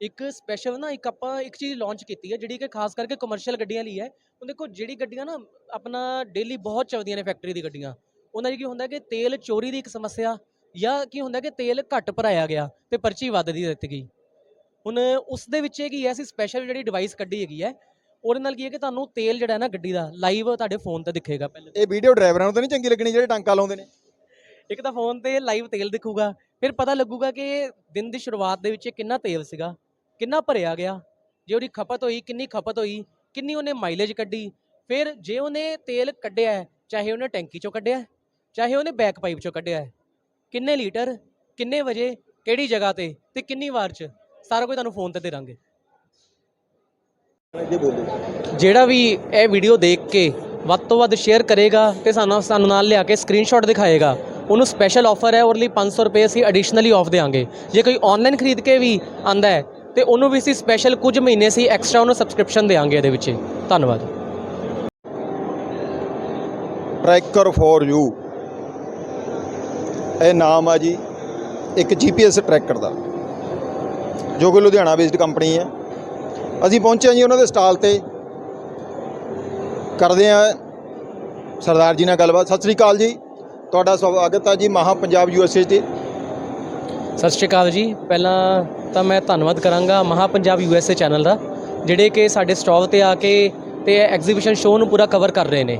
ਇੱਕ ਸਪੈਸ਼ਲ ਨਾ ਇੱਕ ਆਪਾਂ ਇੱਕ ਚੀਜ਼ ਲਾਂਚ ਕੀਤੀ ਹੈ ਜਿਹੜੀ ਕਿ ਖਾਸ ਕਰਕੇ ਕਮਰਸ਼ੀਅਲ ਗੱਡੀਆਂ ਲਈ ਹੈ। ਹੁਣ ਦੇਖੋ ਜਿਹੜੀ ਗੱਡੀਆਂ ਨਾ ਆਪਣਾ ਡੇਲੀ ਬਹੁਤ ਚੱਲਦੀਆਂ ਨੇ ਫੈਕਟਰੀ ਦੀ ਗੱਡੀਆਂ। ਉਹਨਾਂ 'ਚ ਕੀ ਹੁੰਦਾ ਕਿ ਤੇਲ ਚੋਰੀ ਦੀ ਇੱਕ ਸਮੱਸਿਆ ਜਾਂ ਕੀ ਹੁੰਦਾ ਕਿ ਤੇਲ ਘੱਟ ਭਰਾਇਆ ਗਿਆ ਤੇ ਪਰਚੀ ਵੱਧ ਦੀ ਦਿੱਤੀ ਗਈ। ਹੁਣ ਉਸ ਦੇ ਵਿੱਚ ਇਹ ਕੀ ਹੈ ਅਸੀਂ ਸਪੈਸ਼ਲ ਜਿਹੜੀ ਡਿਵਾਈਸ ਕੱਢੀ ਹੈਗੀ ਹੈ ਉਹਦੇ ਨਾਲ ਕੀ ਹੈ ਕਿ ਤੁਹਾਨੂੰ ਤੇਲ ਜਿਹੜਾ ਹੈ ਨਾ ਗੱਡੀ ਦਾ ਲਾਈਵ ਤੁਹਾਡੇ ਫੋਨ ਤੇ ਦਿਖੇਗਾ ਪਹਿਲੇ। ਇਹ ਵੀਡੀਓ ਡਰਾਈਵਰਾਂ ਨੂੰ ਤਾਂ ਨਹੀਂ ਚੰਗੀ ਲੱਗਣੀ ਜਿਹੜੇ ਟਾਂਕਾ ਲਾਉਂਦੇ ਨੇ? ਇੱਕ ਤਾਂ ਫੋਨ ਤੇ ਲਾਈਵ ਤੇਲ ਦਿਖੂਗਾ ਫਿਰ ਪਤਾ ਲੱਗੂਗਾ ਕਿ ਦਿਨ ਦੀ ਸ਼ੁਰੂਆਤ ਦੇ ਵਿੱਚ ਕਿੰਨਾ ਤੇਲ ਸੀਗਾ। ਕਿੰਨਾ ਭਰਿਆ ਗਿਆ? ਜੇ ਉਹਦੀ ਖਪਤ ਹੋਈ ਕਿੰਨੀ ਖਪਤ ਹੋਈ? ਕਿੰਨੀ ਉਹਨੇ ਮਾਈਲੇਜ ਕੱਢੀ? ਫਿਰ ਜੇ ਉਹਨੇ ਤੇਲ ਕੱਢਿਆ ਹੈ, ਚਾਹੇ ਉਹਨੇ ਟੈਂਕੀ ਚੋਂ ਕੱਢਿਆ ਹੈ, ਚਾਹੇ ਉਹਨੇ ਬੈਕ ਪਾਈਪ ਚੋਂ ਕੱਢਿਆ ਹੈ, ਕਿੰਨੇ ਲੀਟਰ ਕਿੰਨੇ ਵਜੇ ਕਿਹੜੀ ਜਗ੍ਹਾ ਤੇ ਤੇ ਕਿੰਨੀ ਵਾਰ ਚ? ਸਾਰਾ ਕੁਝ ਤੁਹਾਨੂੰ ਫੋਨ ਤੇ ਦੇ ਦਾਂਗੇ। ਜਿਹੜਾ ਵੀ ਇਹ ਵੀਡੀਓ ਦੇਖ ਕੇ ਵੱਧ ਤੋਂ ਵੱਧ ਸ਼ੇਅਰ ਕਰੇਗਾ ਤੇ ਸਾਨੂੰ ਸਾਨੂੰ ਨਾਲ ਲਿਆ ਕੇ ਸਕਰੀਨਸ਼ਾਟ ਦਿਖਾਏਗਾ ਉਹਨੂੰ ਸਪੈਸ਼ਲ ਆਫਰ ਹੈ ਉਹਦੇ ਲਈ 500 ਰੁਪਏ ਅਸੀਂ ਐਡੀਸ਼ਨਲੀ ਆਫ ਦੇਵਾਂਗੇ ਜੇ ਕੋਈ ਆਨਲਾਈਨ ਖਰੀਦ ਕੇ ਵੀ ਆਂਦਾ ਹੈ ਤੇ ਉਹਨੂੰ ਵੀ ਅਸੀਂ ਸਪੈਸ਼ਲ ਕੁਝ ਮਹੀਨੇ ਸੀ ਐਕਸਟਰਾ ਉਹਨੂੰ ਸਬਸਕ੍ਰਿਪਸ਼ਨ ਦੇਵਾਂਗੇ ਇਹਦੇ ਵਿੱਚ। ਧੰਨਵਾਦ। ਟਰੈਕਰ ਫॉर ਯੂ ਇਹ ਨਾਮ ਆ ਜੀ ਇੱਕ ਜੀਪੀਐਸ ਟਰੈਕਰ ਦਾ ਜੋ ਕਿ ਲੁਧਿਆਣਾ ਬੇਸਡ ਕੰਪਨੀ ਹੈ। ਅਸੀਂ ਪਹੁੰਚੇ ਹਾਂ ਜੀ ਉਹਨਾਂ ਦੇ ਸਟਾਲ ਤੇ। ਕਰਦੇ ਆ ਸਰਦਾਰ ਜੀ ਨਾਲ ਗੱਲਬਾਤ। ਸਤਿ ਸ੍ਰੀ ਅਕਾਲ ਜੀ। ਤੁਹਾਡਾ ਸਵਾਗਤ ਹੈ ਜੀ ਮਹਾ ਪੰਜਾਬ ਯੂਐਸਏ ਤੇ ਸਤਿ ਸ਼੍ਰੀ ਅਕਾਲ ਜੀ। ਪਹਿਲਾਂ ਤਾਂ ਮੈਂ ਧੰਨਵਾਦ ਕਰਾਂਗਾ ਮਹਾ ਪੰਜਾਬ ਯੂਐਸਏ ਚੈਨਲ ਦਾ ਜਿਹੜੇ ਕਿ ਸਾਡੇ ਸਟਾਲ ਤੇ ਆ ਕੇ ਤੇ ਐਗਜ਼ੀਬਿਸ਼ਨ ਸ਼ੋਅ ਨੂੰ ਪੂਰਾ ਕਵਰ ਕਰ ਰਹੇ ਨੇ।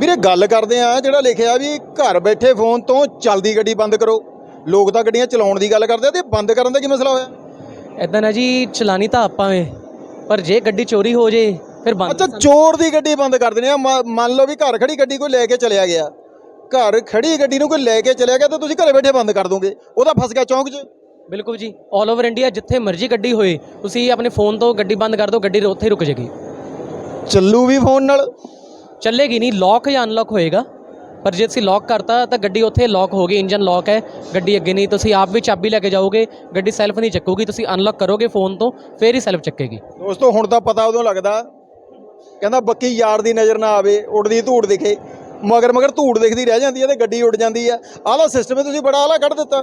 ਵੀਰੇ ਗੱਲ ਕਰਦੇ ਆ ਜਿਹੜਾ ਲਿਖਿਆ ਵੀ ਘਰ ਬੈਠੇ ਫੋਨ ਤੋਂ ਚੱਲਦੀ ਗੱਡੀ ਬੰਦ ਕਰੋ। ਲੋਕ ਤਾਂ ਗੱਡੀਆਂ ਚਲਾਉਣ ਦੀ ਗੱਲ ਕਰਦੇ ਆ ਤੇ ਬੰਦ ਕਰਨ ਦਾ ਕੀ ਮਸਲਾ ਹੋਇਆ? ਇਦਾਂ ਨਾ ਜੀ ਚਲਾਨੀ ਤਾਂ ਆਪਾਂ ਵੇ ਪਰ ਜੇ ਗੱਡੀ ਚੋਰੀ ਹੋ ਜੇ ਫਿਰ ਬੰਦ ਅੱਛਾ ਚੋਰ ਦੀ ਗੱਡੀ ਬੰਦ ਕਰ ਦੇਣੀ ਆ। ਮੰਨ ਲਓ ਵੀ ਘਰ ਖੜੀ ਗੱਡੀ ਕੋਈ ਲੈ ਕੇ ਚਲਿਆ ਗਿਆ। ਘਰ ਖੜੀ ਗੱਡੀ ਨੂੰ ਕੋਈ ਲੈ ਕੇ ਚਲਿਆ ਗਿਆ ਤਾਂ ਤੁਸੀਂ ਘਰੇ ਬੈਠੇ ਬੰਦ ਕਰ ਦੋਗੇ। ਉਹਦਾ ਫਸ ਗਿਆ ਚੌਂਕ 'ਚ। ਬਿਲਕੁਲ ਜੀ 올 ਓਵਰ ਇੰਡੀਆ ਜਿੱਥੇ ਮਰਜ਼ੀ ਗੱਡੀ ਹੋਏ ਤੁਸੀਂ ਆਪਣੇ ਫੋਨ ਤੋਂ ਗੱਡੀ ਬੰਦ ਕਰ ਦਿਓ ਗੱਡੀ ਉੱਥੇ ਹੀ ਰੁਕ ਜਾਏਗੀ। ਚੱਲੂ ਵੀ ਫੋਨ ਨਾਲ? ਚੱਲੇਗੀ ਨਹੀਂ ਲੌਕ ਜਾਂ ਅਨਲੌਕ ਹੋਏਗਾ ਪਰ ਜੇ ਤੁਸੀਂ ਲੌਕ ਕਰਤਾ ਤਾਂ ਗੱਡੀ ਉੱਥੇ ਲੌਕ ਹੋ ਗਈ ਇੰਜਨ ਲੌਕ ਹੈ ਗੱਡੀ ਅੱਗੇ ਨਹੀਂ ਤੁਸੀਂ ਆਪ ਵੀ ਚਾਬੀ ਲੈ ਕੇ ਜਾਓਗੇ ਗੱਡੀ ਸੈਲਫ ਨਹੀਂ ਚੱਕੂਗੀ ਤੁਸੀਂ ਅਨਲੌਕ ਕਰੋਗੇ ਫੋਨ ਤੋਂ ਫੇਰ ਹੀ ਸੈਲਫ ਚੱਕੇਗੀ। ਦੋਸਤੋ ਹੁਣ ਤਾਂ ਪਤਾ ਉਦੋਂ ਲੱਗਦਾ ਕਹਿੰਦਾ ਬੱਕੀ ਯਾਰ ਦੀ ਨਜ਼ਰ ਨਾ ਆਵੇ ਉੜਦੀ ਧੂੜ ਦਿਖੇ ਮਗਰ ਮਗਰ ਧੂੜ ਦਿਖਦੀ ਰਹਿ ਜਾਂਦੀ ਹੈ ਤੇ ਗੱਡੀ ਉੱਡ ਜਾਂਦੀ ਹੈ। ਆਲਾ ਸਿਸਟਮ ਤੁਸੀਂ ਬੜਾ ਆਲਾ ਕੱਢ ਦਿੱਤਾ।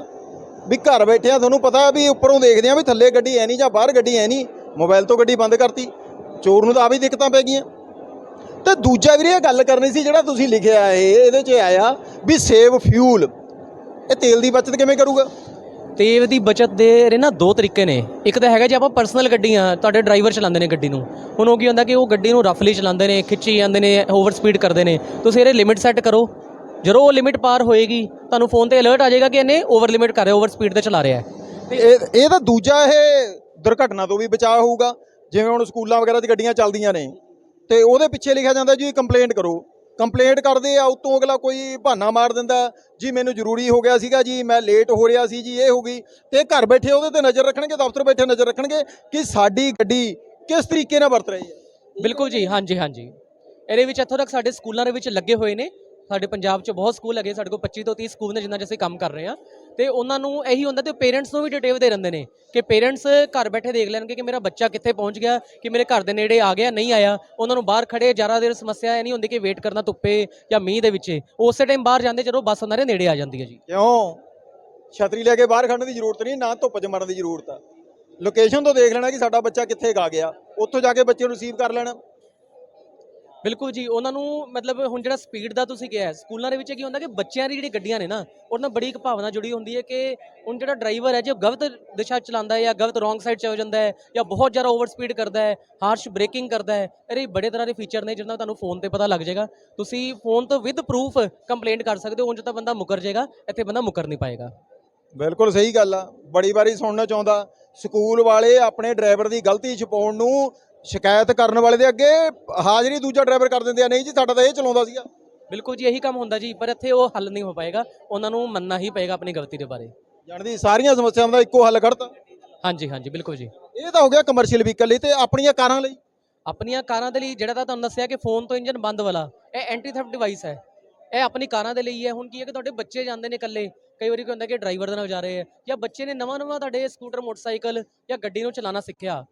ਵੀ ਘਰ ਬੈਠੇ ਤੁਹਾਨੂੰ ਪਤਾ ਵੀ ਉੱਪਰੋਂ ਦੇਖਦੇ ਆ ਵੀ ਥੱਲੇ ਗੱਡੀ ਐ ਨਹੀਂ ਜਾਂ ਬਾਹਰ ਗੱਡੀ ਐ ਨਹੀਂ। ਮੋਬਾਈਲ ਤੋਂ ਗੱਡੀ ਬੰਦ ਕਰਤੀ। ਚੋਰ ਨੂੰ ਤਾਂ ਆ ਵੀ ਦਿੱਕਤਾਂ ਪੈ ਗਈਆਂ। ਤੇ ਦੂਜਾ ਵੀਰੇ, ਇਹ ਗੱਲ ਕਰਨੀ ਸੀ ਜਿਹੜਾ ਤੁਸੀਂ ਲਿਖਿਆ ਇਹ, ਇਹਦੇ 'ਚ ਆਇਆ ਵੀ ਸੇਵ ਫਿਊਲ ਇਹ ਤੇਲ ਦੀ ਬਚਤ ਕਿਵੇਂ ਕਰੂਗਾ? ਤੇਲ ਦੀ ਬਚਤ ਦੇ ਰੇ ਨਾ ਦੋ ਤਰੀਕੇ ਨੇ। ਇੱਕ ਤਾਂ ਹੈਗਾ ਜੇ ਆਪਾਂ ਪਰਸਨਲ ਗੱਡੀਆਂ, ਤੁਹਾਡੇ ਡਰਾਈਵਰ ਚਲਾਉਂਦੇ ਨੇ ਗੱਡੀ ਨੂੰ। ਹੁਣ ਉਹ ਕੀ ਹੁੰਦਾ ਕਿ ਉਹ ਗੱਡੀ ਨੂੰ ਰਫਲੀ ਚਲਾਉਂਦੇ ਨੇ, ਖਿੱਚੀ ਜਾਂਦੇ ਨੇ ਓਵਰ ਸਪੀਡ ਕਰਦੇ ਨੇ। ਤੁਸੀਂ ਇਹਦੇ ਲਿਮਿਟ ਸੈੱਟ ਕਰੋ। ਜਦੋਂ ਉਹ ਲਿਮਿਟ ਪਾਰ ਹੋਏਗੀ ਤੁਹਾਨੂੰ ਫੋਨ ਤੇ ਅਲਰਟ ਆ ਜਾਏਗਾ ਕਿ ਇਹਨੇ ਓਵਰ ਲਿਮਿਟ ਕਰ ਰਿਹਾ ਓਵਰ ਸਪੀਡ ਤੇ ਚਲਾ ਰਿਹਾ ਹੈ। ਇਹ ਇਹ ਤਾਂ ਦੂਜਾ ਇਹ ਦੁਰਘਟਨਾ ਤੋਂ ਵੀ ਬਚਾਅ ਹੋਊਗਾ। ਜਿਵੇਂ ਹੁਣ ਸਕੂਲਾਂ ਵਗੈਰਾ 'ਚ ਗੱਡੀਆਂ ਚੱਲਦੀਆਂ ਨੇ ਤੇ ਉਹਦੇ ਪਿੱਛੇ ਲਿਖਿਆ ਜਾਂਦਾ ਜੀ ਕੰਪਲੇਂਟ ਕਰੋ। ਕੰਪਲੇਂਟ ਕਰਦੇ ਆ ਉਤੋਂ ਅਗਲਾ ਕੋਈ ਬਹਾਨਾ ਮਾਰ ਦਿੰਦਾ ਜੀ ਮੈਨੂੰ ਜ਼ਰੂਰੀ ਹੋ ਗਿਆ ਸੀਗਾ ਜੀ ਮੈਂ ਲੇਟ ਹੋ ਰਿਹਾ ਸੀ ਜੀ ਇਹ ਹੋ ਗਈ। ਤੇ ਘਰ ਬੈਠੇ ਉਹਦੇ ਤੇ ਨਜ਼ਰ ਰੱਖਣਗੇ ਦਫ਼ਤਰ ਬੈਠੇ ਨਜ਼ਰ ਰੱਖਣਗੇ ਕਿ ਸਾਡੀ ਗੱਡੀ ਕਿਸ ਤਰੀਕੇ ਨਾਲ ਵਰਤ ਰਹੀ ਹੈ। ਬਿਲਕੁਲ ਜੀ ਹਾਂਜੀ ਹਾਂਜੀ। ਇਹਦੇ ਵਿੱਚ ਇੱਥੋਂ ਤੱਕ ਸਾਡੇ ਸਕੂਲਾਂ ਦੇ ਵਿੱਚ ਲੱਗੇ ਹੋਏ ਨੇ। ਸਾਡੇ ਪੰਜਾਬ 'ਚ ਬਹੁਤ ਸਕੂਲ ਹੈਗੇ, ਸਾਡੇ ਕੋਲ 25 ਤੋਂ 30 ਸਕੂਲ ਨੇ ਜਿਨ੍ਹਾਂ 'ਚ ਅਸੀਂ ਕੰਮ ਕਰ ਰਹੇ ਹਾਂ। ਤੇ ਉਹਨਾਂ ਨੂੰ ਇਹੀ ਹੁੰਦਾ ਤੇ ਪੇਰੈਂਟਸ ਨੂੰ ਵੀ ਡਿਟੇਲ ਦੇ ਰਹਿੰਦੇ ਨੇ ਕਿ ਪੇਰੈਂਟਸ ਘਰ ਬੈਠੇ ਦੇਖ ਲੈਣਗੇ ਕਿ ਮੇਰਾ ਬੱਚਾ ਕਿੱਥੇ ਪਹੁੰਚ ਗਿਆ, ਕਿ ਮੇਰੇ ਘਰ ਦੇ ਨੇੜੇ ਆ ਗਿਆ, ਨਹੀਂ ਆਇਆ। ਉਹਨਾਂ ਨੂੰ ਬਾਹਰ ਖੜੇ ਜ਼ਿਆਦਾ ਦੇਰ ਸਮੱਸਿਆ ਇਹ ਨਹੀਂ ਹੁੰਦੀ ਕਿ ਵੇਟ ਕਰਨਾ ਧੁੱਪੇ ਜਾਂ ਮੀਂਹ ਦੇ ਵਿੱਚ। ਉਸੇ ਟਾਈਮ ਬਾਹਰ ਜਾਂਦੇ, ਜਦੋਂ ਬੱਸ ਉਹਨਾਂ ਦੇ ਨੇੜੇ ਆ ਜਾਂਦੀ ਹੈ ਜੀ। ਕਿਉਂ? ਛਤਰੀ ਲੈ ਕੇ ਬਾਹਰ ਖੜਨ ਦੀ ਜ਼ਰੂਰਤ ਨਹੀਂ, ਨਾ ਧੁੱਪ 'ਚ ਮਰਨ ਦੀ ਜ਼ਰੂਰਤ ਆ। ਲੋਕੇਸ਼ਨ ਤੋਂ ਦੇਖ ਲੈਣਾ ਕਿ ਸਾਡਾ ਬੱਚਾ ਕਿੱਥੇ ਗਾ ਗਿਆ। ਉੱਥੋਂ ਜਾ ਕੇ ਬੱਚੇ ਨੂੰ ਰਿਸੀਵ ਕਰ ਲੈਣਾ। ਬਿਲਕੁਲ ਜੀ, ਉਹਨਾਂ ਨੂੰ ਮਤਲਬ ਹੁਣ ਜਿਹੜਾ ਸਪੀਡ ਦਾ ਤੁਸੀਂ ਕਿਹਾ ਸਕੂਲਾਂ ਦੇ ਵਿੱਚ ਕੀ ਹੁੰਦਾ ਕਿ ਬੱਚਿਆਂ ਦੀ ਜਿਹੜੀ ਗੱਡੀਆਂ ਨੇ ਨਾ, ਉਹਨਾਂ ਨਾਲ ਬੜੀ ਇੱਕ ਭਾਵਨਾ ਜੁੜੀ ਹੁੰਦੀ ਹੈ ਕਿ ਹੁਣ ਜਿਹੜਾ ਡਰਾਈਵਰ ਹੈ, ਜੇ ਗਲਤ ਦਿਸ਼ਾ ਚਲਾਉਂਦਾ ਹੈ ਜਾਂ ਗਲਤ ਰੋਂਗ ਸਾਈਡ 'ਚ ਹੋ ਜਾਂਦਾ ਹੈ ਜਾਂ ਬਹੁਤ ਜ਼ਿਆਦਾ ਓਵਰ ਸਪੀਡ ਕਰਦਾ ਹੈ ਹਾਰਸ਼ ਬ੍ਰੇਕਿੰਗ ਕਰਦਾ ਹੈ, ਇਹਦੇ ਬੜੇ ਤਰ੍ਹਾਂ ਦੇ ਫੀਚਰ ਨੇ ਜਿਹਨਾਂ ਤੁਹਾਨੂੰ ਫੋਨ ਤੇ ਪਤਾ ਲੱਗ ਜਾਏਗਾ। ਤੁਸੀਂ ਫੋਨ ਤੋਂ ਵਿਦ ਪ੍ਰੂਫ ਕੰਪਲੇਂਟ ਕਰ ਸਕਦੇ ਹੋ, ਉਂਝ ਤਾਂ ਬੰਦਾ ਮੁਕਰ ਜਾਏਗਾ, ਇੱਥੇ ਬੰਦਾ ਮੁਕਰ ਨਹੀਂ ਪਾਏਗਾ। ਬਿਲਕੁਲ ਸਹੀ ਗੱਲ ਆ, ਬੜੀ ਵਾਰੀ ਸੁਣਨਾ ਚਾਹੁੰਦਾ, ਸਕੂਲ ਵਾਲੇ ਆਪਣੇ ਡਰਾਈਵਰ ਦੀ ਗਲਤੀ ਛਪਾਉਣ ਨੂੰ ਸ਼ਿਕਾਇਤ ਕਰਨ ਵਾਲੇ ਦੇ ਅੱਗੇ ਹਾਜ਼ਰੀ ਦੂਜਾ ਡਰਾਈਵਰ ਕਰ ਦਿੰਦੇ ਆ। ਨਹੀਂ ਜੀ ਸਾਡਾ ਤਾਂ ਇਹ ਚਲਾਉਂਦਾ ਸੀਗਾ। ਬਿਲਕੁਲ ਜੀ ਇਹੀ ਕੰਮ ਹੁੰਦਾ ਜੀ ਪਰ ਇੱਥੇ ਉਹ ਹੱਲ ਨਹੀਂ ਹੋ ਪਾਏਗਾ। ਉਹਨਾਂ ਨੂੰ ਮੰਨਣਾ ਹੀ ਪਏਗਾ ਆਪਣੀ ਗਲਤੀ ਦੇ ਬਾਰੇ। ਜਾਣਦੀ ਸਾਰੀਆਂ ਸਮੱਸਿਆਵਾਂ ਦਾ ਇੱਕੋ ਹੱਲ ਕੱਢਤਾ ਹਾਂਜੀ ਹਾਂਜੀ ਬਿਲਕੁਲ ਜੀ। ਇਹ ਤਾਂ ਹੋ ਗਿਆ ਕਮਰਸ਼ੀਅਲ ਵਹੀਕਲ ਲਈ ਤੇ ਆਪਣੀਆਂ ਕਾਰਾਂ ਲਈ। ਆਪਣੀਆਂ ਕਾਰਾਂ ਦੇ ਲਈ ਜਿਹੜਾ ਤਾਂ ਤੁਹਾਨੂੰ ਦੱਸਿਆ ਕਿ ਫੋਨ ਤੋਂ ਇੰਜਨ ਬੰਦ ਵਾਲਾ ਇਹ ਐਂਟੀ ਥੈਫਟ ਡਿਵਾਈਸ ਹੈ। ਇਹ ਆਪਣੀ ਕਾਰਾਂ ਦੇ ਲਈ ਹੈ। ਹੁਣ ਕੀ ਹੈ ਕਿ ਤੁਹਾਡੇ ਬੱਚੇ ਜਾਂਦੇ ਨੇ ਇਕੱਲੇ। ਕਈ ਵਾਰੀ ਕੀ ਹੁੰਦਾ ਕਿ ਡਰਾਈਵਰ ਦੇ ਨਾਲ ਜਾ ਰਹੇ ਹੈ ਜਾਂ ਬੱਚੇ ਨੇ ਨਵਾਂ ਨਵਾਂ ਤੁਹਾਡੇ ਸਕੂਟਰ ਮੋਟਰਸਾਈਕਲ ਜਾਂ ਗੱਡੀ ਨੂੰ ਚਲਾਉਣਾ ਸਿੱਖਿਆ।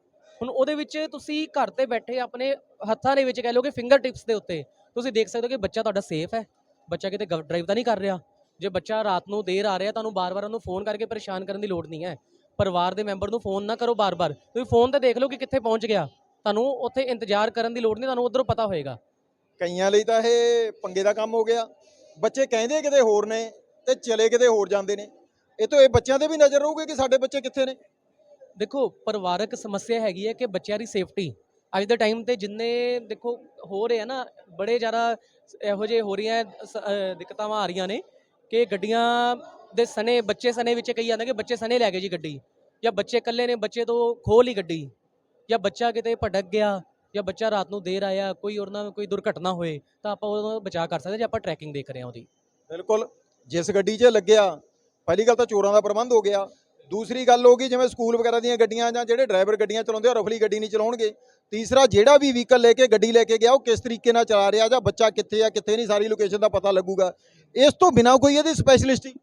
ਹੁਣ ਉਹਦੇ ਵਿੱਚ ਤੁਸੀਂ ਘਰ ਤੇ ਬੈਠੇ ਆਪਣੇ ਹੱਥਾਂ ਦੇ ਵਿੱਚ ਕਹਿ ਲਓ ਕਿ ਫਿੰਗਰ ਟਿਪਸ ਦੇ ਉੱਤੇ, ਤੁਸੀਂ ਦੇਖ ਸਕਦੇ ਹੋ ਕਿ ਬੱਚਾ ਤੁਹਾਡਾ ਸੇਫ ਹੈ। ਬੱਚਾ ਕਿਤੇ ਡਰਾਈਵ ਤਾਂ ਨਹੀਂ ਕਰ ਰਿਹਾ। ਜੇ ਬੱਚਾ ਰਾਤ ਨੂੰ ਦੇਰ ਆ ਰਿਹਾ, ਤੁਹਾਨੂੰ ਬਾਰ-ਬਾਰ ਉਹਨੂੰ ਫੋਨ ਕਰਕੇ ਪਰੇਸ਼ਾਨ ਕਰਨ ਦੀ ਲੋੜ ਨਹੀਂ ਹੈ। ਪਰਿਵਾਰ ਦੇ ਮੈਂਬਰ ਨੂੰ ਫੋਨ ਨਾ ਕਰੋ ਬਾਰ-ਬਾਰ। ਤੁਸੀਂ ਫੋਨ ਤੇ ਦੇਖ ਲਓ ਕਿ ਕਿੱਥੇ ਪਹੁੰਚ ਗਿਆ। ਤੁਹਾਨੂੰ ਉੱਥੇ ਇੰਤਜ਼ਾਰ ਕਰਨ ਦੀ ਲੋੜ ਨਹੀਂ, ਤੁਹਾਨੂੰ ਉਧਰੋਂ ਪਤਾ ਹੋਏਗਾ। ਕਈਆਂ ਲਈ ਤਾਂ ਇਹ ਪੰਗੇ ਦਾ ਕੰਮ ਹੋ ਗਿਆ। ਬੱਚੇ ਕਹਿੰਦੇ ਕਿਤੇ ਹੋਰ ਨੇ ਤੇ ਚਲੇ ਕਿਤੇ ਹੋਰ ਜਾਂਦੇ ਨੇ। ਇਹ ਤੋਂ ਇਹ ਬੱਚਿਆਂ ਤੇ ਵੀ ਨਜ਼ਰ ਰਹੂਗੀ ਕਿ ਸਾਡੇ ਬੱਚੇ ਕਿੱਥੇ ਨੇ? ਦੇਖੋ, ਪਰਿਵਾਰਕ ਸਮੱਸਿਆ ਹੈਗੀ ਹੈ ਕਿ ਬੱਚਿਆਂ ਦੀ ਸੇਫਟੀ ਅੱਜ ਦੇ ਟਾਈਮ ਤੇ ਜਿੰਨੇ, ਦੇਖੋ, ਹੋ ਰਹੇ ਆ ਨਾ, ਬੜੇ ਜ਼ਿਆਦਾ ਇਹੋ ਜਿਹੇ ਹੋ ਰਹੀਆਂ, ਸ- ਅਹ ਆ ਰਹੀਆਂ ਨੇ ਕਿ ਗੱਡੀਆਂ ਦੇ ਸਨੇ ਬੱਚੇ ਸਨੇ ਵਿੱਚ ਕਈ ਜਾਂਦੇ ਕਿ ਬੱਚੇ ਸਨੇ ਲੈ ਗਏ ਜੀ ਗੱਡੀ। ਜਾਂ ਬੱਚੇ ਇਕੱਲੇ ਨੇ, ਬੱਚੇ ਤੋਂ ਖੋਹ ਲਈ ਗੱਡੀ। ਜਾਂ ਬੱਚਾ ਕਿਤੇ ਭਟਕ ਗਿਆ, ਜਾਂ ਬੱਚਾ ਰਾਤ ਨੂੰ ਦੇਰ ਆਇਆ, ਕੋਈ ਉਹਨਾਂ ਨਾਲ ਕੋਈ ਦੁਰਘਟਨਾ ਹੋਏ, ਤਾਂ ਆਪਾਂ ਉਹਦਾ ਬਚਾਅ ਕਰ ਸਕਦੇ ਜੇ ਆਪਾਂ ਟਰੈਕਿੰਗ ਦੇਖ ਰਹੇ ਹਾਂ ਉਹਦੀ। ਬਿਲਕੁਲ। ਜਿਸ ਗੱਡੀ 'ਚ ਲੱਗਿਆ, ਪਹਿਲੀ ਗੱਲ ਤਾਂ ਚੋਰਾਂ ਦਾ ਪ੍ਰਬੰਧ ਹੋ ਗਿਆ। ਦੂਸਰੀ ਗੱਲ ਹੋ ਗਈ, ਜਿਵੇਂ ਸਕੂਲ ਵਗੈਰਾ ਦੀਆਂ ਗੱਡੀਆਂ ਜਾਂ ਜਿਹੜੇ ਡਰਾਈਵਰ ਗੱਡੀਆਂ ਚਲਾਉਂਦੇ ਆ ਰਫਲੀ ਗੱਡੀ ਨਹੀਂ ਚਲਾਉਣਗੇ। ਤੀਸਰਾ, ਜਿਹੜਾ ਵੀ ਵਹੀਕਲ ਲੈ ਕੇ, ਗੱਡੀ ਲੈ ਕੇ ਗਿਆ, ਉਹ ਕਿਸ ਤਰੀਕੇ ਨਾਲ ਚਲਾ ਰਿਹਾ, ਜਾਂ ਬੱਚਾ ਕਿੱਥੇ ਆ, ਕਿੱਥੇ ਨਹੀਂ, ਸਾਰੀ ਲੋਕੇਸ਼ਨ ਦਾ ਪਤਾ ਲੱਗੂਗਾ। ਇਸ ਤੋਂ ਬਿਨਾ ਕੋਈ ਇਹਦੀ ਸਪੈਸ਼ਲਿਸਟ ਹੀ।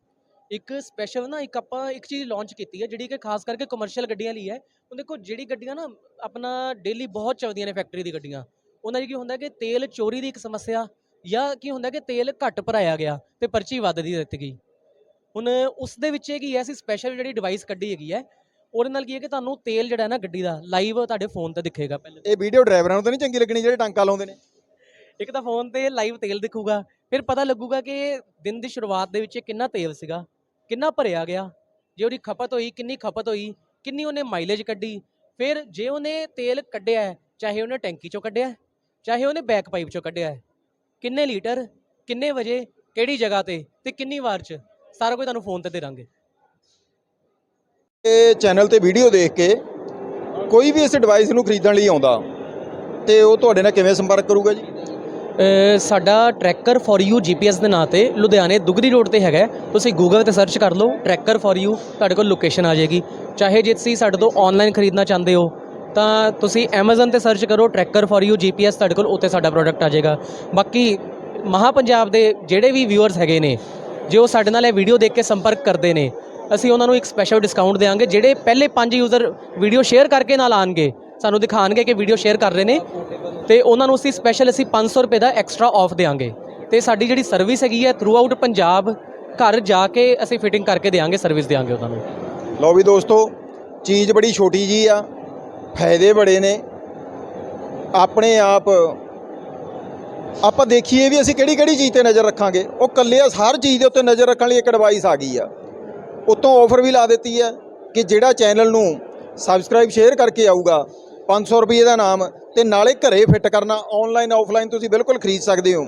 ਇੱਕ ਸਪੈਸ਼ਲ ਨਾ, ਇੱਕ ਆਪਾਂ ਇੱਕ ਚੀਜ਼ ਲਾਂਚ ਕੀਤੀ ਹੈ, ਜਿਹੜੀ ਕਿ ਖਾਸ ਕਰਕੇ ਕਮਰਸ਼ੀਅਲ ਗੱਡੀਆਂ ਲਈ ਹੈ। ਉਹ ਦੇਖੋ, ਜਿਹੜੀ ਗੱਡੀਆਂ ਨਾ, ਆਪਣਾ ਡੇਲੀ ਬਹੁਤ ਚੱਲਦੀਆਂ ਨੇ ਫੈਕਟਰੀ ਦੀ ਗੱਡੀਆਂ। ਉਹਨਾਂ 'ਚ ਕੀ ਹੁੰਦਾ ਕਿ ਤੇਲ ਚੋਰੀ ਦੀ ਇੱਕ ਸਮੱਸਿਆ ਜਾਂ ਕੀ ਹੁੰਦਾ ਕਿ ਤੇਲ ਘੱਟ ਭਰਾਇਆ ਗਿਆ ਤੇ ਪਰਚੀ ਵੱਧਦੀ ਦਿੱਤੀ ਗਈ ਹੁਣ ਉਸ ਦੇ ਵਿੱਚ ਇਹ ਕੀ ਹੈ ਅਸੀਂ ਸਪੈਸ਼ਲ ਜਿਹੜੀ ਡਿਵਾਈਸ ਕੱਢੀ ਹੈਗੀ ਹੈ ਉਹਦੇ ਨਾਲ ਕੀ ਹੈ ਕਿ ਤੁਹਾਨੂੰ ਤੇਲ ਜਿਹੜਾ ਹੈ ਨਾ ਗੱਡੀ ਦਾ ਲਾਈਵ ਤੁਹਾਡੇ ਫੋਨ ਤੇ ਦਿਖੇਗਾ ਪਹਿਲੇ। ਇਹ ਵੀਡੀਓ ਡਰਾਈਵਰਾਂ ਨੂੰ ਤਾਂ ਨਹੀਂ ਚੰਗੀ ਲੱਗਣੀ ਜਿਹੜੇ ਟਾਂਕਾ ਲਾਉਂਦੇ ਨੇ? ਇੱਕ ਤਾਂ ਫੋਨ ਤੇ ਲਾਈਵ ਤੇਲ ਦਿਖੂਗਾ ਫਿਰ ਪਤਾ ਲੱਗੂਗਾ ਕਿ ਦਿਨ ਦੀ ਸ਼ੁਰੂਆਤ ਦੇ ਵਿੱਚ ਕਿੰਨਾ ਤੇਲ ਸੀਗਾ ਕਿੰਨਾ ਭਰਿਆ ਗਿਆ ਜੇ ਉਹਦੀ ਖਪਤ ਹੋਈ ਕਿੰਨੀ ਖਪਤ ਹੋਈ ਕਿੰਨੀ ਉਹਨੇ ਮਾਈਲੇਜ ਕੱਢੀ ਫਿਰ ਜੇ ਉਹਨੇ ਤੇਲ ਕੱਢਿਆ ਚਾਹੇ ਉਹਨੇ ਟੈਂਕੀ ਚੋਂ ਕੱਢਿਆ ਚਾਹੇ ਉਹਨੇ ਬੈਕ ਪਾਈਪ ਚੋਂ ਕੱਢਿਆ ਕਿੰਨੇ ਲੀਟਰ ਕਿੰਨੇ ਵਜੇ ਕਿਹੜੀ ਜਗ੍ਹਾ ਤੇ ਤੇ ਕਿੰਨੀ ਵਾਰ ਚ? ਸਾਰਾ ਕੁਝ ਤੁਹਾਨੂੰ ਫੋਨ ਤੇ ਦੇ ਦਾਂਗੇ। ਇਹ ਚੈਨਲ ਤੇ ਵੀਡੀਓ ਦੇਖ ਕੇ ਕੋਈ ਵੀ ਇਸ ਡਿਵਾਈਸ ਨੂੰ ਖਰੀਦਣ ਲਈ ਆਉਂਦਾ ਤੇ ਉਹ ਤੁਹਾਡੇ ਨਾਲ ਕਿਵੇਂ ਸੰਪਰਕ ਕਰੂਗਾ ਜੀ? ਸਾਡਾ ਟਰੈਕਰ ਫॉर ਯੂ ਜੀਪੀਐਸ ਦੇ ਨਾਂ ਤੇ ਲੁਧਿਆਣੇ ਦੁਗਰੀ ਰੋਡ ਤੇ ਹੈਗਾ ਤੁਸੀਂ ਗੂਗਲ ਤੇ ਸਰਚ ਕਰ ਲਓ ਟਰੈਕਰ ਫॉर ਯੂ ਤੁਹਾਡੇ ਕੋਲ ਲੋਕੇਸ਼ਨ ਆ ਜਾਏਗੀ। ਚਾਹੇ ਜੇ ਤੁਸੀਂ ਸਾਡੇ ਤੋਂ ਆਨਲਾਈਨ ਖਰੀਦਣਾ ਚਾਹੁੰਦੇ ਹੋ ਤਾਂ ਤੁਸੀਂ Amazon ਤੇ ਸਰਚ ਕਰੋ ਟਰੈਕਰ ਫॉर ਯੂ ਜੀਪੀਐਸ ਤੁਹਾਡੇ ਕੋਲ ਉੱਤੇ ਸਾਡਾ ਪ੍ਰੋਡਕਟ ਆ ਜਾਏਗਾ। ਬਾਕੀ ਮਹਾ ਪੰਜਾਬ ਦੇ ਜਿਹੜੇ ਵੀ ਵਿਊਅਰਸ ਹੈਗੇ ਨੇ ਜੇ ਉਹ ਸਾਡੇ ਨਾਲ ਇਹ ਵੀਡੀਓ ਦੇਖ ਕੇ ਸੰਪਰਕ ਕਰਦੇ ਨੇ, ਅਸੀਂ ਉਹਨਾਂ ਨੂੰ ਇੱਕ ਸਪੈਸ਼ਲ ਡਿਸਕਾਊਂਟ ਦੇਵਾਂਗੇ ਜਿਹੜੇ ਪਹਿਲੇ 5 ਯੂਜ਼ਰ ਵੀਡੀਓ ਸ਼ੇਅਰ ਕਰਕੇ ਨਾਲ ਆਣਗੇ। ਸਾਨੂੰ ਦਿਖਾਣਗੇ ਕਿ ਵੀਡੀਓ ਸ਼ੇਅਰ ਕਰ ਰਹੇ ਨੇ, ਤੇ ਉਹਨਾਂ ਨੂੰ ਅਸੀਂ ਸਪੈਸ਼ਲ ਅਸੀਂ 500 ਰੁਪਏ ਦਾ ਐਕਸਟਰਾ ਆਫ ਦੇਵਾਂਗੇ ਤੇ ਸਾਡੀ ਜਿਹੜੀ ਸਰਵਿਸ ਹੈਗੀ ਹੈ ਥਰੂ ਆਊਟ ਪੰਜਾਬ ਘਰ ਜਾ ਕੇ ਅਸੀਂ ਫਿਟਿੰਗ ਕਰਕੇ ਦੇਵਾਂਗੇ ਸਰਵਿਸ ਦੇਵਾਂਗੇ ਉਹਨਾਂ ਨੂੰ। ਲਓ ਵੀ ਦੋਸਤੋ, ਚੀਜ਼ ਬੜੀ ਛੋਟੀ ਜੀ ਆ, ਫਾਇਦੇ ਬੜੇ ਨੇ। ਆਪਣੇ ਆਪ ਆਪਾਂ ਦੇਖੀਏ ਵੀ ਅਸੀਂ ਕਿਹੜੀ ਕਿਹੜੀ ਚੀਜ਼ ਤੇ ਨਜ਼ਰ ਰੱਖਾਂਗੇ। ਉਹ ਕੱਲੇ ਹਰ ਚੀਜ਼ ਦੇ ਉੱਤੇ ਨਜ਼ਰ ਰੱਖਣ ਲਈ ਇੱਕ ਡਿਵਾਈਸ ਆ ਗਈ ਆ। ਉਤੋਂ ਆਫਰ ਵੀ ਲਾ ਦਿੱਤੀ ਹੈ ਕਿ ਜਿਹੜਾ ਚੈਨਲ ਨੂੰ ਸਬਸਕ੍ਰਾਈਬ ਸ਼ੇਅਰ ਕਰਕੇ ਆਊਗਾ 500 ਰੁਪਏ ਦਾ ਨਾਮ ਤੇ ਨਾਲੇ ਘਰੇ ਫਿੱਟ ਕਰਨਾ ਆਨਲਾਈਨ ਆਫਲਾਈਨ ਤੁਸੀਂ ਬਿਲਕੁਲ ਖਰੀਦ ਸਕਦੇ ਹੋ।